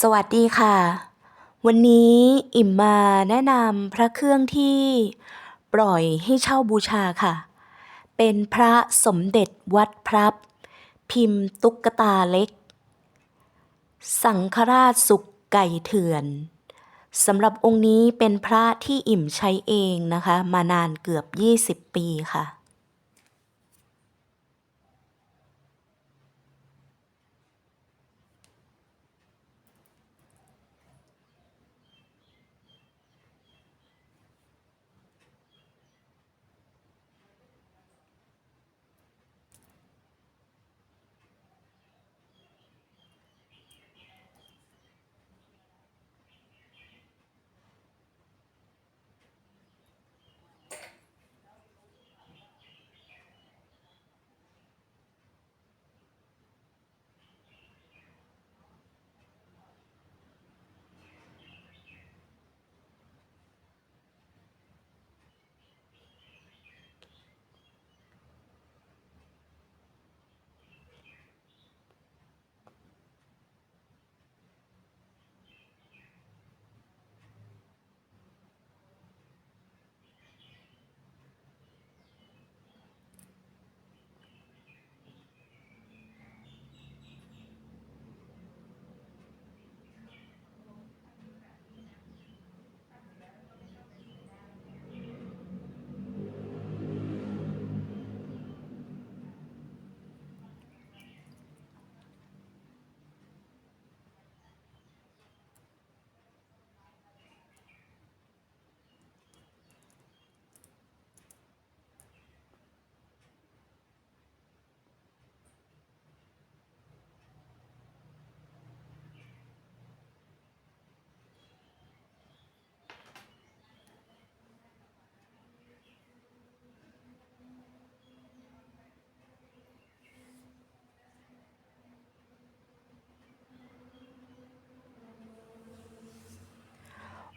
สวัสดีค่ะ วันนี้อิ่มมาแนะนำพระเครื่องที่ปล่อยให้เช่าบูชาค่ะ เป็นพระสมเด็จวัดพรับ พิมพ์ตุ๊กตาเล็ก สังฆราชสุกไก่เถื่อนสำหรับองค์นี้เป็นพระที่อิ่มใช้เองนะคะ มานานเกือบ 20 ปีค่ะ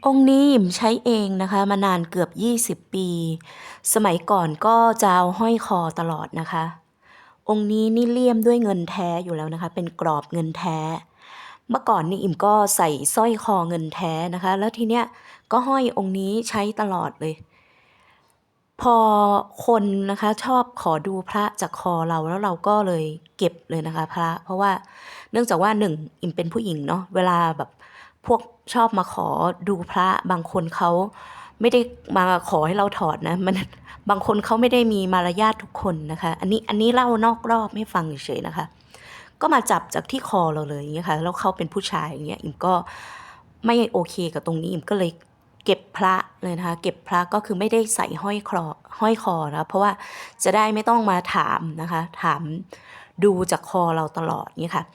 องค์นี้หยิมใช้เองนะคะมานานเกือบ 20 ปี สมัยก่อนก็จะเอาห้อยคอตลอดนะคะ องค์นี้นี่เลี่ยมด้วยเงินแท้อยู่แล้วนะคะ เป็นกรอบเงินแท้ เมื่อก่อนนี่อิ่มก็ใส่สร้อยคอเงินแท้นะคะ แล้วทีเนี้ยก็ห้อยองค์นี้ใช้ตลอดเลย พอคนนะคะชอบขอดูพระจากคอเราแล้วเราก็เลยเก็บเลยนะคะ พระ เพราะว่าเนื่องจากว่าหนึ่งอิ่มเป็นผู้หญิงเนาะเวลาแบบ พวกชอบมาขอดูพระบางคนเขาไม่ได้มาขอให้เราถอดนะมันบางคนเขาไม่ได้มีมารยาททุกคนนะคะ อันนี้อันนี้เล่านอกรอบให้ฟังเฉยๆนะคะ ก็มาจับจากที่คอเราเลยอย่างเงี้ยค่ะแล้วเขาเป็นผู้ชายอย่างเงี้ยอิมก็ไม่โอเคกับตรงนี้อิมก็เลยเก็บพระเลยนะคะเก็บพระก็คือไม่ได้ใส่ห้อยคอห้อยคอนะเพราะว่าจะได้ไม่ต้องมาถามนะคะ ถาม ดูจากคอเราตลอดนี่ค่ะ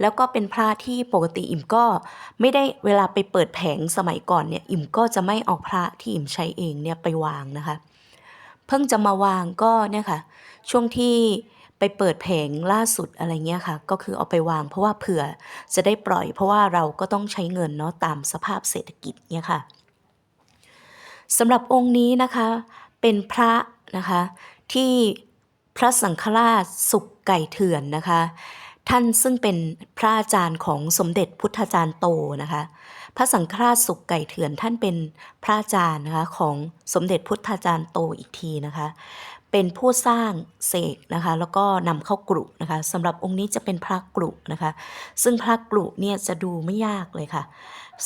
แล้วก็เป็นพระที่ปกติอิ่มก็ไม่ได้เวลาไปเปิดแผงสมัยก่อนเนี่ยอิ่มก็จะไม่เอาพระที่อิ่มใช้เองเนี่ยไปวางนะคะ เพิ่งจะมาวางก็เนี่ยค่ะ ช่วงที่ไปเปิดแผงล่าสุดอะไรเงี้ยค่ะ ก็คือเอาไปวางเพราะว่าเผื่อจะได้ปล่อย เพราะว่าเราก็ต้องใช้เงินเนาะตามสภาพเศรษฐกิจเนี่ยค่ะสำหรับองค์นี้นะคะเป็นพระนะคะที่พระสังฆราชสุก ไก่เถื่อนนะคะ ท่านซึ่งเป็นพระอาจารย์ของสมเด็จพุทธาจารย์โตนะคะ พระสังฆราชสุกไก่เถื่อนท่านเป็นพระอาจารย์นะคะของสมเด็จพุทธาจารย์โตอีกทีนะคะ เป็นผู้สร้างเสกนะคะ แล้วก็นำเข้ากรุนะคะสำหรับองค์นี้จะเป็นพระกรุนะคะ ซึ่งพระกรุเนี่ยจะดูไม่ยากเลยค่ะ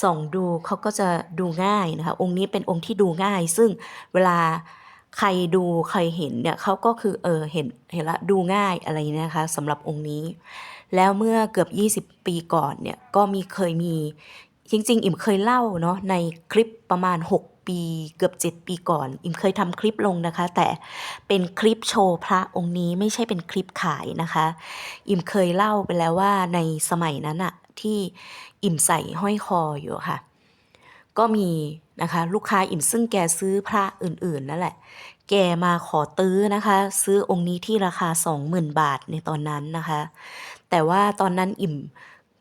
ส่องดูเขาก็จะดูง่ายนะคะ องค์นี้เป็นองค์ที่ดูง่าย ซึ่งเวลา ใครดูใครเห็นเนี่ยเขาก็คือเออเห็นเห็นละดูง่ายอะไรเนี้ยนะคะสำหรับองค์นี้ แล้วเมื่อเกือบ 20 ปีก่อนเนี่ยก็มีเคยมีจริง ๆ อิ่มเคยเล่าเนาะในคลิปประมาณ 6 ปีเกือบ 7 ปีก่อน อิ่มเคยทำคลิปลงนะคะ แต่เป็นคลิปโชว์พระองค์นี้ไม่ใช่เป็นคลิปขายนะคะ อิ่มเคยเล่าไปแล้วว่าในสมัยนั้นอะที่อิ่มใส่ห้อยคออยู่ค่ะ ก็มี นะคะ ลูกค้าอิ่มซึ่งแกซื้อพระอื่นๆนั่นแหละ แกมาขอตื้อนะคะ ซื้อองค์นี้ที่ราคา 20,000 บาทในตอนนั้นนะคะ แต่ว่าตอนนั้นอิ่ม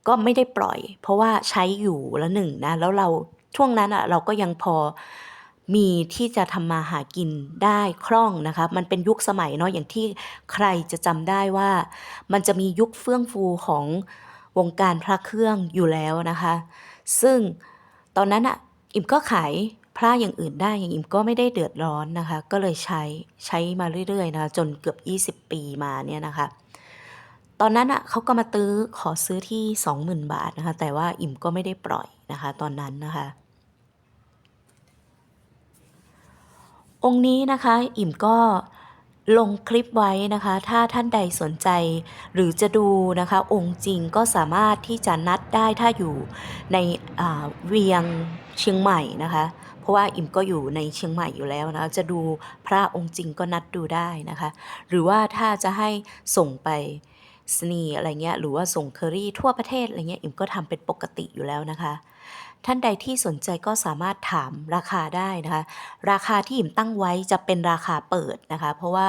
ก็ไม่ได้ปล่อย เพราะว่าใช้อยู่ละหนึ่งนะแล้วเราช่วงนั้นอะเราก็ยังพอมีที่จะทำมาหากินได้คล่องนะคะ มันเป็นยุคสมัยเนาะอย่างที่ใครจะจำได้ว่า มันจะมียุคเฟื่องฟูของวงการพระเครื่องอยู่แล้วนะคะ ซึ่งตอนนั้นอะ อิ่มก็ขายพระอย่างอื่นได้อย่างอิ่มก็ไม่ได้เดือดร้อนนะคะ ก็เลยใช้ใช้มาเรื่อยๆนะคะจนเกือบ 20 ปีมาเนี่ยนะคะ ตอนนั้นอะเขาก็มาตื้อขอซื้อที่ 20,000 บาทนะคะ แต่ว่าอิ่มก็ไม่ได้ปล่อยนะคะ ตอนนั้นนะคะ องค์นี้นะคะ อิ่มก็ ลงคลิปไว้นะคะ ถ้าท่านใดสนใจ หรือจะดูนะคะ องค์จริงก็สามารถที่จะนัดได้ถ้าอยู่ในเวียงเชียงใหม่นะคะ เพราะว่าอิ่มก็อยู่ในเชียงใหม่อยู่แล้วนะจะดูพระองค์จริงก็นัดดูได้นะคะ หรือว่าถ้าจะให้ส่งไปสนีอะไรเงี้ยหรือว่าส่งเคอรี่ทั่วประเทศอะไรเงี้ยอิ่มก็ทำเป็นปกติอยู่แล้วนะคะ ท่านใดที่สนใจก็สามารถถามราคาได้นะคะ ราคาที่อิ่มตั้งไว้จะเป็นราคาเปิดนะคะ เพราะว่า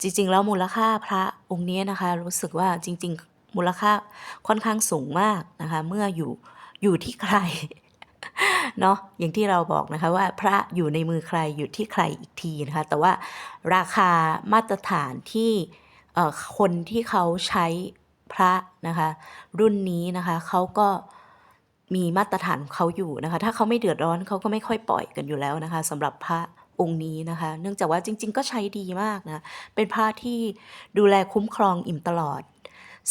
จริง ๆ แล้วมูลค่าพระองค์นี้นะคะ รู้สึกว่าจริง ๆ มูลค่าค่อนข้างสูงมากนะคะ เมื่ออยู่อยู่ที่ใครเนาะอย่างที่เราบอกนะคะว่าพระอยู่ในมือใครอยู่ที่ใครอีกทีนะคะ แต่ว่าราคามาตรฐานที่คนที่เขาใช้พระนะคะ รุ่นนี้นะคะเขาก็ มีมาตรฐานเขาอยู่นะคะ ถ้าเขาไม่เดือดร้อนเขาก็ไม่ค่อยปล่อยกันอยู่แล้วนะคะสำหรับพระองค์นี้นะคะ เนื่องจากว่าจริง ๆ ก็ใช้ดีมากนะ เป็นพระที่ดูแลคุ้มครองอิ่มตลอด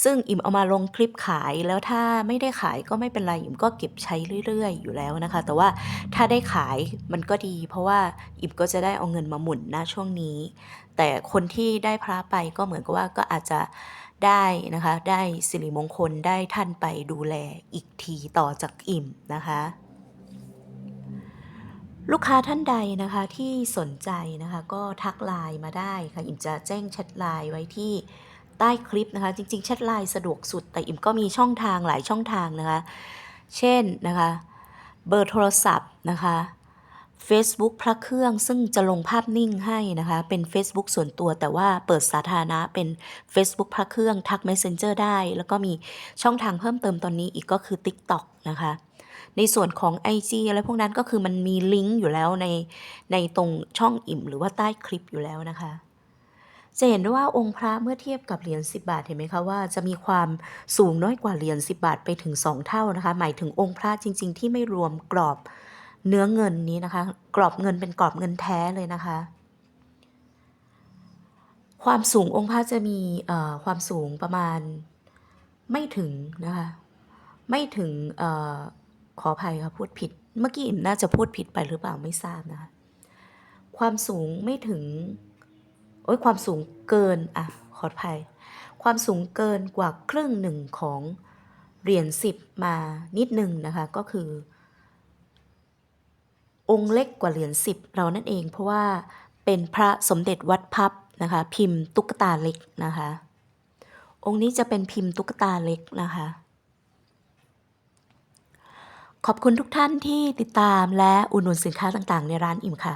ซึ่งอิ่มเอามาลงคลิปขายแล้วถ้าไม่ได้ขายก็ไม่เป็นไรอิ่มก็เก็บใช้เรื่อยๆ อยู่แล้วนะคะ แต่ว่าถ้าได้ขายมันก็ดี เพราะว่าอิ่มก็จะได้เอาเงินมาหมุนนะช่วงนี้ แต่คนที่ได้พระไปก็เหมือนกับว่าก็อาจจะได้นะคะ ได้สิริมงคลได้ท่านไปดูแลอีกทีต่อจากอิ่มนะคะลูกค้าท่านใดนะคะที่สนใจนะคะก็ทักไลน์มาได้ค่ะ อิ่มจะแจ้งแชทไลน์ไว้ที่ ใต้คลิปนะคะ จริงๆแชทไลน์สะดวกสุด แต่อิ่มก็มีช่องทางหลายช่องทางนะคะ เช่นนะคะเบอร์โทรศัพท์นะคะ Facebook พระเครื่องซึ่งจะลงภาพนิ่งให้นะคะ เป็น Facebook ส่วนตัวแต่ว่าเปิดสาธารณะเป็น Facebook พระเครื่องทัก Messenger ได้ แล้วก็มีช่องทางเพิ่มเติมตอนนี้อีกก็คือ TikTok นะคะ ในส่วนของ IG อะไรพวกนั้นก็คือมันมีลิงก์อยู่แล้วในในตรงช่องอิ่มหรือว่าใต้คลิปอยู่แล้วนะคะ จะเห็นได้ว่าองค์พระเมื่อเทียบกับเหรียญ10 บาทเห็นไหมคะว่าจะมีความสูงน้อยกว่าเหรียญ10 บาทไปถึง 2 เท่านะคะ หมายถึงองค์พระจริง ๆ ที่ไม่รวมกรอบเนื้อเงินนี้นะคะ กรอบเงินเป็นกรอบเงินแท้เลยนะคะ ความสูงองค์พระจะมีความสูงประมาณไม่ถึงนะคะ ไม่ถึงออขออภัยค่ะพูดผิด เมื่อกี้น่าจะพูดผิดไปหรือเปล่าไม่ทราบนะคะ ความสูงไม่ถึง โอ้ยความสูงเกินอะขออภัย ความสูงเกินกว่าครึ่งหนึ่งของเหรียญสิบมานิดนึงนะคะก็คือ องค์เล็กกว่าเหรียญสิบเรานั่นเอง เพราะว่าเป็นพระสมเด็จวัดพับนะคะ พิมพ์ตุ๊กตาเล็กนะคะ องค์นี้จะเป็นพิมพ์ตุ๊กตาเล็กนะคะ ขอบคุณทุกท่านที่ติดตามและอุดหนุนสินค้าต่างๆ ในร้านอิ่มค่ะ